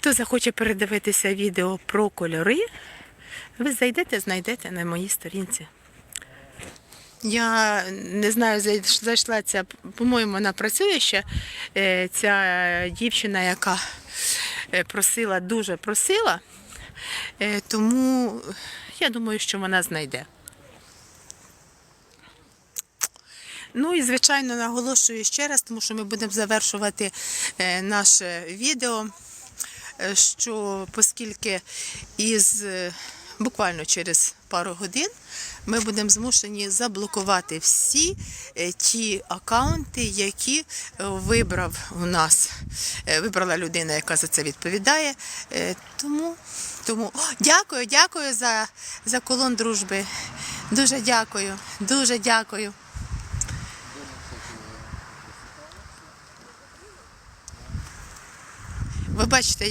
Хто захоче передивитися відео про кольори, ви зайдете, знайдете на моїй сторінці. Я не знаю, зайшла ця, по-моєму, вона працює ще. е, Ця дівчина, яка е, просила, дуже просила, Е, тому я думаю, що вона знайде. Ну і звичайно наголошую ще раз, тому що ми будемо завершувати наше відео, що оскільки із е, буквально через пару годин ми будемо змушені заблокувати всі е, ті акаунти, які е, вибрав у нас, е, вибрала людина, яка за це відповідає. Е, Тому, тому О, дякую, дякую за, за колон дружби. Дуже дякую, дуже дякую. Ви бачите,